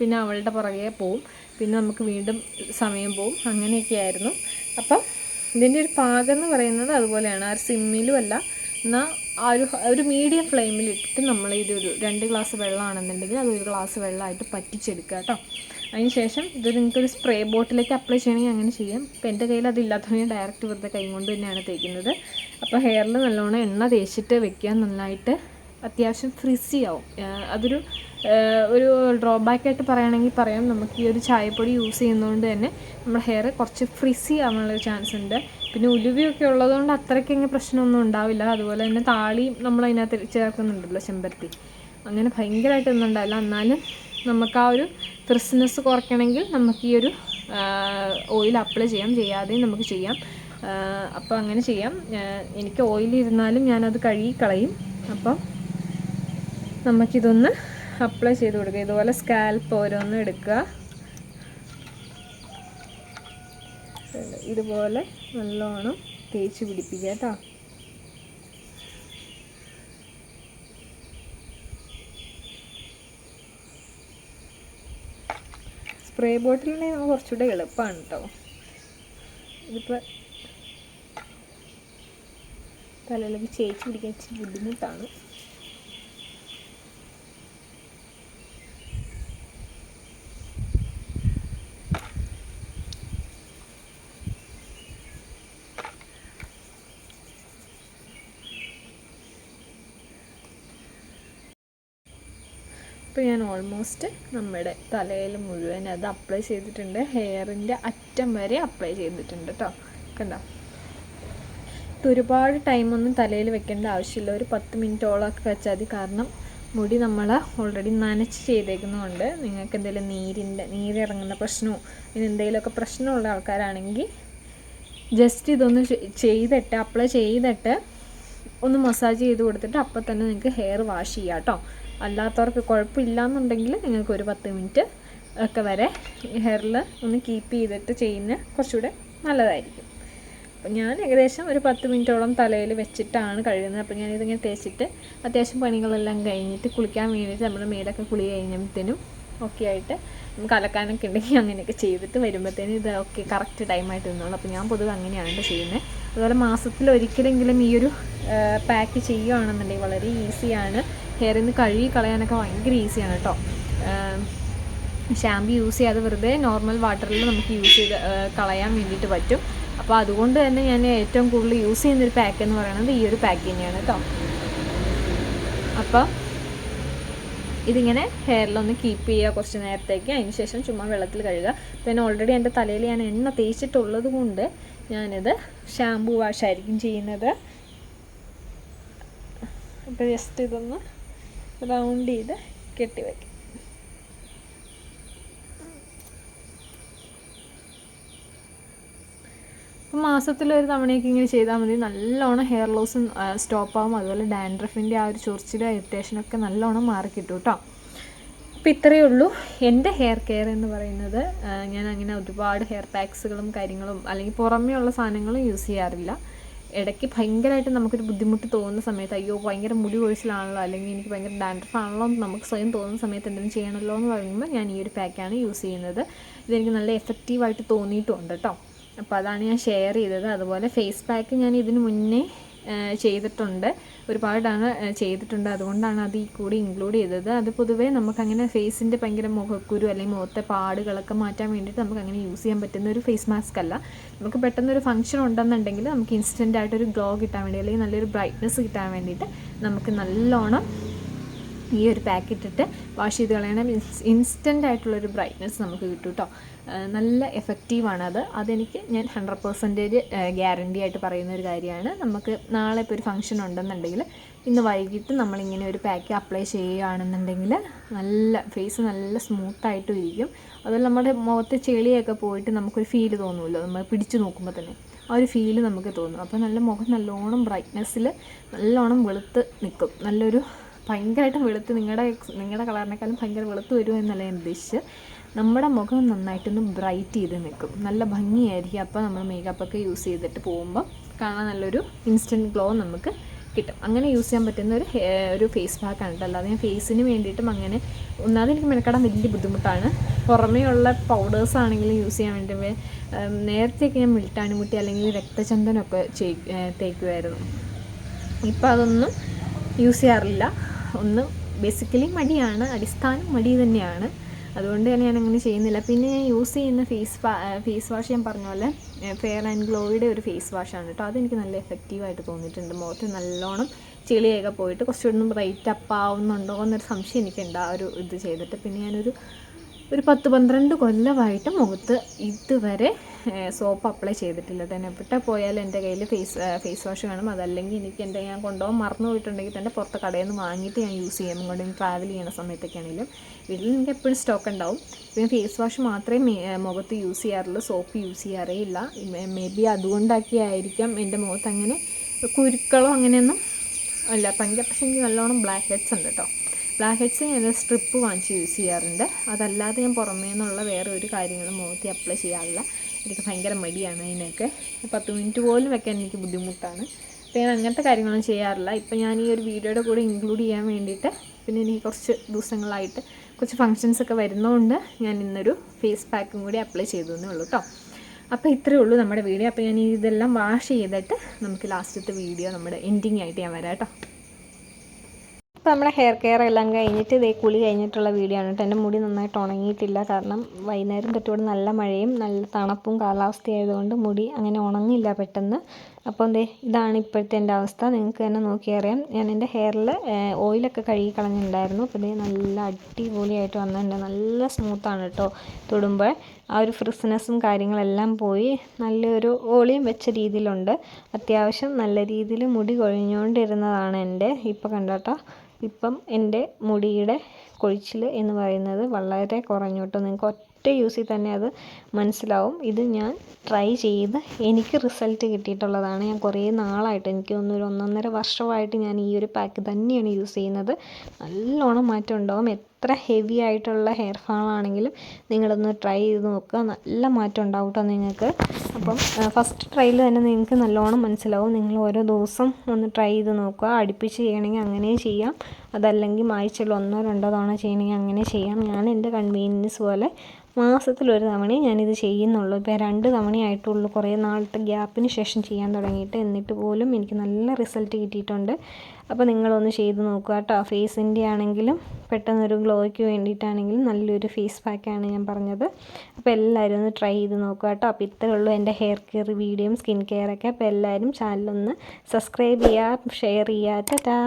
പിന്നെ അവളുടെ പുറകെ പോവും. പിന്നെ നമുക്ക് വീണ്ടും സമയം പോവും. അങ്ങനെയൊക്കെ ആയിരുന്നു. അപ്പം ഇതിന്റെ ഒരു പാകം എന്ന് പറയുന്നത് അതുപോലെയാണ്. ആ സിമ്മിലും അല്ല. എന്നാൽ ആ ഒരു ഒരു മീഡിയം ഫ്ലെയിമിലിട്ടിട്ട് നമ്മൾ ഇതൊരു രണ്ട് ഗ്ലാസ് വെള്ളമാണെന്നുണ്ടെങ്കിൽ അതൊരു ഗ്ലാസ് വെള്ളമായിട്ട് പറ്റിച്ചെടുക്കുക കേട്ടോ. അതിന് ശേഷം ഇത് നിങ്ങൾക്കൊരു സ്പ്രേ ബോട്ടിലേക്ക് അപ്ലൈ ചെയ്യണമെങ്കിൽ അങ്ങനെ ചെയ്യാം. ഇപ്പം എന്റെ കയ്യിൽ അതില്ലാത്തതുകൊണ്ട് ഞാൻ ഡയറക്റ്റ് വെറുതെ കൈ കൊണ്ട് തന്നെയാണ് തേക്കുന്നത്. അപ്പോൾ ഹെയറിൽ നല്ലോണം എണ്ണ തേച്ചിട്ട് വെക്കുക. നന്നായിട്ട് അത്യാവശ്യം ഫ്രിസി ആവും. അതൊരു ഒരു ഡ്രോബാക്ക് ആയിട്ട് പറയുകയാണെങ്കിൽ പറയാം. നമുക്ക് ഈ ഒരു ചായപ്പൊടി യൂസ് ചെയ്യുന്നതുകൊണ്ട് തന്നെ നമ്മുടെ ഹെയർ കുറച്ച് ഫ്രിസി ആവാനുള്ളൊരു ചാൻസ് ഉണ്ട്. പിന്നെ ഉലുവിയൊക്കെ ഉള്ളതുകൊണ്ട് അത്രയ്ക്ക് അങ്ങ് പ്രശ്നമൊന്നും ഉണ്ടാവില്ല. അതുപോലെ തന്നെ താളിയും നമ്മൾ അതിനകത്ത് ചേർക്കുന്നുണ്ടല്ലോ ചെമ്പരത്തി. അങ്ങനെ ഭയങ്കരമായിട്ടൊന്നും ഉണ്ടാവില്ല. എന്നാലും നമുക്ക് ആ ഒരു ഫ്രിസ്നെസ് കുറയ്ക്കണമെങ്കിൽ നമുക്ക് ഈ ഒരു ഓയിൽ അപ്ലൈ ചെയ്യാം. ചെയ്യാതെയും നമുക്ക് ചെയ്യാം. അപ്പോൾ അങ്ങനെ ചെയ്യാം. എനിക്ക് ഓയിൽ ഇരുന്നാലും ഞാനത് കഴുകി കളയും. അപ്പം നമുക്കിതൊന്ന് അപ്ലൈ ചെയ്ത് കൊടുക്കുക. ഇതുപോലെ സ്കാൽപ്പ് ഓരോന്ന് എടുക്കുക. ഇതുപോലെ നല്ലോണം തേച്ച് പിടിപ്പിക്കുക കേട്ടോ. സ്പ്രേ ബോട്ടിലിനെ കുറച്ചുകൂടെ എളുപ്പമാണ് കേട്ടോ ഇതിപ്പോൾ തലയിലേക്ക് ചേച്ചി പിടിക്കാൻ ഇച്ചിരി ബുദ്ധിമുട്ടാണ്. ഇപ്പോൾ ഞാൻ ഓൾമോസ്റ്റ് നമ്മുടെ തലയിൽ മുഴുവൻ അത് അപ്ലൈ ചെയ്തിട്ടുണ്ട്. ഹെയറിന്റെ അറ്റം വരെ അപ്ലൈ ചെയ്തിട്ടുണ്ട് കേട്ടോ കണ്ടോ? ഇത് ഒരുപാട് ടൈമൊന്നും തലയിൽ വെക്കേണ്ട ആവശ്യമില്ല. ഒരു പത്ത് മിനിറ്റോളമൊക്കെ വെച്ചാൽ മതി. കാരണം മുടി നമ്മൾ ഓൾറെഡി നനച്ച് ചെയ്തേക്കുന്നതുകൊണ്ട് നിങ്ങൾക്ക് എന്തെങ്കിലും നീരിന്റെ നീരിറങ്ങുന്ന പ്രശ്നമോ ഇനി എന്തെങ്കിലുമൊക്കെ പ്രശ്നമുള്ള ആൾക്കാരാണെങ്കിൽ ജസ്റ്റ് ഇതൊന്ന് ചെയ്തിട്ട് അപ്ലൈ ചെയ്തിട്ട് ഒന്ന് മസാജ് ചെയ്ത് കൊടുത്തിട്ട് അപ്പോൾ തന്നെ നിങ്ങൾക്ക് ഹെയർ വാഷ് ചെയ്യാം കേട്ടോ അല്ലാത്തവർക്ക് കുഴപ്പമില്ല എന്നുണ്ടെങ്കിൽ നിങ്ങൾക്ക് ഒരു പത്ത് മിനിറ്റ് ഒക്കെ വരെ ഹെയറിൽ ഒന്ന് കീപ്പ് ചെയ്തിട്ട് ചെയ്യുന്ന കുറച്ചുകൂടെ നല്ലതായിരിക്കും. അപ്പം ഞാൻ ഏകദേശം ഒരു പത്ത് മിനിറ്റോളം തലയിൽ വെച്ചിട്ടാണ് കഴുകുന്നത്. അപ്പോൾ ഞാനിതിങ്ങനെ തേച്ചിട്ട് അത്യാവശ്യം പണികളെല്ലാം കഴിഞ്ഞിട്ട് കുളിക്കാൻ വേണ്ടിയിട്ട് നമ്മുടെ മേടൊക്കെ കുളി കഴിഞ്ഞപ്പോഴത്തേനും ഒക്കെ ആയിട്ട് നമുക്ക് അലക്കാനൊക്കെ ഉണ്ടെങ്കിൽ അങ്ങനെയൊക്കെ ചെയ്തിട്ട് വരുമ്പോഴത്തേനും ഇത് ഓക്കെ കറക്റ്റ് ടൈമായിട്ട് നിന്നോളൂ. അപ്പോൾ ഞാൻ പൊതുവെ അങ്ങനെയാണ് എന്റെ ചെയ്യുന്നത് അതുപോലെ മാസത്തിൽ ഒരിക്കലെങ്കിലും ഈ ഒരു പാക്ക് ചെയ്യുകയാണെന്നുണ്ടെങ്കിൽ വളരെ ഈസിയാണ് ഹെയറിൽ നിന്ന് കഴുകി കളയാനൊക്കെ ഭയങ്കര ഈസിയാണ് കേട്ടോ ഷാമ്പു യൂസ് ചെയ്യാതെ വെറുതെ നോർമൽ വാട്ടറിൽ നമുക്ക് യൂസ് ചെയ്ത് കളയാൻ വേണ്ടിയിട്ട് പറ്റും. അപ്പോൾ അതുകൊണ്ട് തന്നെ ഞാൻ ഏറ്റവും കൂടുതൽ യൂസ് ചെയ്യുന്നൊരു പാക്ക് എന്ന് പറയുന്നത് ഈ ഒരു പാക്ക് തന്നെയാണ് കേട്ടോ അപ്പോൾ ഇതിങ്ങനെ ഹെയറിലൊന്ന് കീപ്പ് ചെയ്യുക കുറച്ച് നേരത്തേക്ക്. അതിന് ശേഷം ചുമ്മാ വെള്ളത്തിൽ കഴുകുക. പിന്നെ ഓൾറെഡി എന്റെ തലയിൽ ഞാൻ എണ്ണ തേച്ചിട്ടുള്ളത് കൊണ്ട് ഞാനിത് വാഷ് ആയിരിക്കും ചെയ്യുന്നത്. അപ്പോൾ ജസ്റ്റ് ഇതൊന്ന് റൗണ്ട് ചെയ്ത് കെട്ടി വയ്ക്കാം അപ്പം മാസത്തിലൊരു തവണയൊക്കെ ഇങ്ങനെ ചെയ്താൽ മതി. നല്ലോണം ഹെയർ ലോസ് സ്റ്റോപ്പ് ആവും. അതുപോലെ ഡാൻഡ്രഫിന്റെ ആ ഒരു ചൊറിച്ചിലും ഇറിറ്റേഷനൊക്കെ നല്ലോണം മാറി കിട്ടും അപ്പോൾ ഇത്രയേ ഉള്ളൂ. എന്റെ ഹെയർ കെയർ എന്ന് പറയുന്നത് ഞാൻ അങ്ങനെ ഒരുപാട് ഹെയർ പാക്സുകളും കാര്യങ്ങളും അല്ലെങ്കിൽ പുറമേ ഉള്ള സാധനങ്ങളും യൂസ് ചെയ്യാറില്ല. ഇടയ്ക്ക് ഭയങ്കരമായിട്ട് നമുക്കൊരു ബുദ്ധിമുട്ട് തോന്നുന്ന സമയത്ത് അയ്യോ ഭയങ്കര മുടി കൊഴിച്ചിലാണല്ലോ അല്ലെങ്കിൽ എനിക്ക് ഭയങ്കര ഡാൻഡ്രഫ് ആണല്ലോ എന്ന് നമുക്ക് സ്വയം തോന്നുന്ന സമയത്ത് എന്തെങ്കിലും ചെയ്യണമല്ലോ എന്ന് പറയുമ്പോൾ ഞാൻ ഈ ഒരു പാക്കാണ് യൂസ് ചെയ്യുന്നത്. ഇതെനിക്ക് നല്ല എഫക്റ്റീവായിട്ട് തോന്നിയിട്ടുണ്ട് കേട്ടോ. അപ്പോൾ അതാണ് ഞാൻ ഷെയർ ചെയ്തത്. അതുപോലെ ഫേസ് പാക്ക് ഞാൻ ഇതിന് മുന്നേ ചെയ്തിട്ടുണ്ട്. ഒരുപാടാണ് ചെയ്തിട്ടുണ്ട്. അതുകൊണ്ടാണ് അത് ഈ കൂടി ഇൻക്ലൂഡ് ചെയ്തത്. അത് പൊതുവേ നമുക്കങ്ങനെ ഫേസിന്റെ ഭയങ്കര മുഖക്കുരു അല്ലെങ്കിൽ മുഖത്തെ പാടുകളൊക്കെ മാറ്റാൻ വേണ്ടിയിട്ട് നമുക്ക് അങ്ങനെ യൂസ് ചെയ്യാൻ പറ്റുന്ന ഒരു ഫേസ് മാസ്ക് അല്ല. നമുക്ക് പെട്ടെന്ന് ഒരു ഫംഗ്ഷൻ ഉണ്ടെന്നുണ്ടെങ്കിൽ നമുക്ക് ഇൻസ്റ്റന്റ് ആയിട്ടൊരു ഗ്ലോ കിട്ടാൻ വേണ്ടി അല്ലെങ്കിൽ നല്ലൊരു ബ്രൈറ്റ്നസ് കിട്ടാൻ വേണ്ടിയിട്ട് നമുക്ക് നല്ലോണം ഈ ഒരു പാക്കറ്റ് ഇട്ട് വാഷ് ചെയ്ത് കളയണം. ഇൻസ്റ്റന്റ് ആയിട്ടുള്ളൊരു ബ്രൈറ്റ്നസ് നമുക്ക് കിട്ടും കേട്ടോ നല്ല എഫക്റ്റീവാണ് അത്. അതെനിക്ക് ഞാൻ ഹൺഡ്രഡ് പെർസെന്റേജ് ഗ്യാരണ്ടി ആയിട്ട് പറയുന്ന ഒരു കാര്യമാണ്. നമുക്ക് നാളെ ഇപ്പോൾ ഒരു ഫംഗ്ഷൻ ഉണ്ടെന്നുണ്ടെങ്കിൽ ഇന്ന് വൈകിട്ട് നമ്മളിങ്ങനെ ഒരു പാക്ക് അപ്ലൈ ചെയ്യുകയാണെന്നുണ്ടെങ്കിൽ നല്ല ഫേസ് നല്ല സ്മൂത്തായിട്ടും ഇരിക്കും. അതുപോലെ നമ്മുടെ മുഖത്തെ ചെളിയൊക്കെ പോയിട്ട് നമുക്കൊരു ഫീൽ തോന്നുമല്ലോ നമ്മൾ പിടിച്ചു നോക്കുമ്പോൾ തന്നെ ആ ഒരു ഫീൽ നമുക്ക് തോന്നും. അപ്പോൾ നല്ല മുഖം നല്ലോണം ബ്രൈറ്റ്നെസ്സിൽ നല്ലോണം വെളുത്ത് നിൽക്കും. നല്ലൊരു ഭയങ്കരമായിട്ടും വെളുത്ത് നിങ്ങളുടെ നിങ്ങളുടെ കളറിനേക്കാളും ഭയങ്കര വെളുത്ത് വരുമെന്നല്ല ഞാൻ ഉദ്ദേശിച്ച്. നമ്മുടെ മുഖം നന്നായിട്ടൊന്ന് ബ്രൈറ്റ് ചെയ്ത് നിൽക്കും. നല്ല ഭംഗിയായിരിക്കും അപ്പോൾ നമ്മൾ മേക്കപ്പൊക്കെ യൂസ് ചെയ്തിട്ട് പോകുമ്പോൾ കാണാൻ നല്ലൊരു ഇൻസ്റ്റന്റ് ഗ്ലോ നമുക്ക് കിട്ടും. അങ്ങനെ യൂസ് ചെയ്യാൻ പറ്റുന്ന ഒരു ഒരു ഫേസ് പാക്കാണ് കേട്ടോ അല്ലാതെ ഫേസിന് വേണ്ടിയിട്ടും അങ്ങനെ ഒന്നാമത് എനിക്ക് മെനക്കെടാൻ വലിയ ബുദ്ധിമുട്ടാണ്. പുറമേ ഉള്ള പൗഡേഴ്സ് ആണെങ്കിലും യൂസ് ചെയ്യാൻ വേണ്ടി നേരത്തെയൊക്കെ ഞാൻ മിൽട്ടാണിമുട്ടി അല്ലെങ്കിൽ രക്തചന്ദനമൊക്കെ ചെയ് തേക്കുമായിരുന്നു ഇപ്പോൾ അതൊന്നും യൂസ് ചെയ്യാറില്ല. ഒന്ന് ബേസിക്കലി മടിയാണ് അടിസ്ഥാനം മടി തന്നെയാണ്. അതുകൊണ്ട് തന്നെ ഞാൻ അങ്ങനെ ചെയ്യുന്നില്ല. പിന്നെ ഞാൻ യൂസ് ചെയ്യുന്ന ഫേസ് ഫേസ് വാഷ് ഞാൻ പറഞ്ഞ പോലെ ഫെയർ ആൻഡ് ഗ്ലോയുടെ ഒരു ഫേസ് വാഷാണ് കേട്ടോ അതെനിക്ക് നല്ല എഫക്റ്റീവായിട്ട് തോന്നിയിട്ടുണ്ട്. മുഖത്ത് നല്ലോണം ചെളിയൊക്കെ പോയിട്ട് കുറച്ചുകൂടി ബ്രൈറ്റ് അപ്പ് ആവുന്നുണ്ടോ എന്നൊരു സംശയം എനിക്കുണ്ട് ആ ഒരു ഇത് ചെയ്തിട്ട്. പിന്നെ ഞാനൊരു ഒരു പത്ത് പന്ത്രണ്ട് കൊല്ലമായിട്ട് മുഖത്ത് ഇതുവരെ സോപ്പ് അപ്ലൈ ചെയ്തിട്ടില്ല. തന്നെ എവിടെ പോയാൽ എന്റെ കയ്യിൽ ഫേസ് ഫേസ് വാഷ് വേണം. അതല്ലെങ്കിൽ എനിക്ക് എന്റെ ഞാൻ കൊണ്ടുപോകാൻ മറന്നു പോയിട്ടുണ്ടെങ്കിൽ തന്നെ പുറത്ത് കടയിൽ നിന്ന് വാങ്ങിയിട്ട് ഞാൻ യൂസ് ചെയ്യും. ഇങ്ങോട്ട് ട്രാവൽ ചെയ്യുന്ന സമയത്തൊക്കെ ആണെങ്കിലും വീട്ടിൽ എനിക്ക് എപ്പോഴും സ്റ്റോക്ക് ഉണ്ടാവും. പിന്നെ ഫേസ് വാഷ് മാത്രമേ മുഖത്ത് യൂസ് ചെയ്യാറുള്ളൂ. സോപ്പ് യൂസ് ചെയ്യാറേ ഇല്ല. മേ ബി അതുകൊണ്ടാക്കി ആയിരിക്കാം എന്റെ മുഖത്ത് അങ്ങനെ കുരുക്കളോ അങ്ങനെയൊന്നും അല്ല ഭയങ്കര പക്ഷേ എനിക്ക് നല്ലോണം ബ്ലാക്ക് ഹെഡ്സ് ഉണ്ട് കേട്ടോ ബ്ലാക്ക് ഹെഡ്സ് ഞാൻ സ്ട്രിപ്പ് വാങ്ങിച്ച് യൂസ് ചെയ്യാറുണ്ട്. അതല്ലാതെ ഞാൻ പുറമേ നിന്നുള്ള വേറെ ഒരു കാര്യങ്ങളും മുഖത്ത് അപ്ലൈ ചെയ്യാറില്ല. എനിക്ക് ഭയങ്കര മടിയാണ് അതിനൊക്കെ. പത്ത് മിനിറ്റ് പോലും വെക്കാൻ എനിക്ക് ബുദ്ധിമുട്ടാണ്. അപ്പോൾ ഞാൻ അങ്ങനത്തെ കാര്യങ്ങളൊന്നും ചെയ്യാറില്ല. ഇപ്പം ഞാൻ ഈ ഒരു വീഡിയോയുടെ കൂടെ ഇൻക്ലൂഡ് ചെയ്യാൻ വേണ്ടിയിട്ട് പിന്നെ എനിക്ക് കുറച്ച് ദിവസങ്ങളായിട്ട് കുറച്ച് ഫങ്ഷൻസ് ഒക്കെ വരുന്നതുകൊണ്ട് ഞാൻ ഇന്നൊരു ഫേസ് പാക്കും കൂടി അപ്ലൈ ചെയ്തു എന്നേ ഉള്ളൂ കേട്ടോ അപ്പോൾ ഇത്രയേ ഉള്ളൂ നമ്മുടെ വീഡിയോ അപ്പോൾ ഞാൻ ഇതെല്ലാം വാഷ് ചെയ്തിട്ട് നമുക്ക് ലാസ്റ്റത്തെ വീഡിയോ നമ്മുടെ എൻഡിങ് ആയിട്ട് ഞാൻ വരാം കേട്ടോ അപ്പോൾ നമ്മുടെ ഹെയർ കെയർ എല്ലാം കഴിഞ്ഞിട്ട് ഇതേ കുളി കഴിഞ്ഞിട്ടുള്ള വീഡിയോ ആണ് കേട്ടോ. എന്റെ മുടി നന്നായിട്ട് ഉണങ്ങിയിട്ടില്ല. കാരണം വൈകുന്നേരം തൊട്ടിവിടെ നല്ല മഴയും നല്ല തണുപ്പും കാലാവസ്ഥയായതുകൊണ്ട് മുടി അങ്ങനെ ഉണങ്ങില്ല പെട്ടെന്ന്. അപ്പോൾ എന്തേ ഇതാണ് ഇപ്പോഴത്തെ എന്റെ അവസ്ഥ. നിങ്ങൾക്ക് തന്നെ നോക്കി അറിയാം. ഞാൻ എന്റെ ഹെയറിൽ ഓയിലൊക്കെ കഴുകി കളഞ്ഞിട്ടുണ്ടായിരുന്നു. അപ്പോൾ ഇതേ നല്ല അടിപൊളിയായിട്ട് വന്നിട്ടുണ്ട്. നല്ല സ്മൂത്താണ് കേട്ടോ തൊടുമ്പോൾ ആ ഒരു ഫ്രിസ്നെസ്സും കാര്യങ്ങളെല്ലാം പോയി നല്ലൊരു ഓളിയും വെച്ച രീതിയിലുണ്ട്. അത്യാവശ്യം നല്ല രീതിയിൽ മുടി കൊഴിഞ്ഞുകൊണ്ടിരുന്നതാണ് എന്റെ. ഇപ്പോൾ കണ്ടോട്ടോ ഇപ്പം എന്റെ മുടിയുടെ കൊഴിച്ചിൽ എന്ന് പറയുന്നത് വളരെ കുറഞ്ഞു കേട്ടോ നിങ്ങൾക്ക് യൂസിൽ തന്നെ അത് മനസ്സിലാവും. ഇത് ഞാൻ ട്രൈ ചെയ്ത് എനിക്ക് റിസൾട്ട് കിട്ടിയിട്ടുള്ളതാണ്. ഞാൻ കുറേ നാളായിട്ട് എനിക്ക് തോന്നുന്നു ഒരു ഒന്നൊന്നര വർഷമായിട്ട് ഞാൻ ഈ ഒരു പാക്ക് തന്നെയാണ് യൂസ് ചെയ്യുന്നത്. നല്ലോണം മാറ്റം ഉണ്ടാവും. എത്ര ഹെവി ആയിട്ടുള്ള ഹെയർ ഫാളാണെങ്കിലും നിങ്ങളൊന്ന് ട്രൈ ചെയ്ത് നോക്കുക. നല്ല മാറ്റം ഉണ്ടാവും കേട്ടോ നിങ്ങൾക്ക്. അപ്പം ഫസ്റ്റ് ട്രയൽ തന്നെ നിങ്ങൾക്ക് നല്ലോണം മനസ്സിലാവും. നിങ്ങൾ ഓരോ ദിവസം ഒന്ന് ട്രൈ ചെയ്ത് നോക്കുക. അടുപ്പിച്ച് ചെയ്യണമെങ്കിൽ അങ്ങനെ ചെയ്യാം. അതല്ലെങ്കിൽ ആഴ്ചയിൽ ഒന്നോ രണ്ടോ തവണ ചെയ്യണമെങ്കിൽ അങ്ങനെ ചെയ്യാം. ഞാൻ എന്റെ കൺവീനിയൻസ് പോലെ മാസത്തിൽ മാസത്തിലൊരു തവണയും ഞാനിത് ചെയ്യുന്നുള്ളൂ. ഇപ്പോൾ രണ്ട് തവണയായിട്ടുള്ളൂ കുറേ നാളത്തെ ഗ്യാപ്പിന് ശേഷം ചെയ്യാൻ തുടങ്ങിയിട്ട്. എന്നിട്ട് പോലും എനിക്ക് നല്ല റിസൾട്ട് കിട്ടിയിട്ടുണ്ട്. അപ്പോൾ നിങ്ങളൊന്ന് ചെയ്ത് നോക്കുക കേട്ടോ. ഫേസിന്റെ ആണെങ്കിലും പെട്ടെന്നൊരു ഗ്ലോയ്ക്ക് വേണ്ടിയിട്ടാണെങ്കിലും നല്ലൊരു ഫേസ് പാക്കാണ് ഞാൻ പറഞ്ഞത്. അപ്പോൾ എല്ലാവരും ഒന്ന് ട്രൈ ചെയ്ത് നോക്കുക കേട്ടോ. അപ്പോൾ ഇത്രയേ ഉള്ളൂ എന്റെ ഹെയർ കെയർ വീഡിയോയും സ്കിൻ കെയറൊക്കെ. അപ്പോൾ എല്ലാവരും ചാനലൊന്ന് സബ്സ്ക്രൈബ് ചെയ്യുക ഷെയർ ചെയ്യുക. ടാറ്റാ.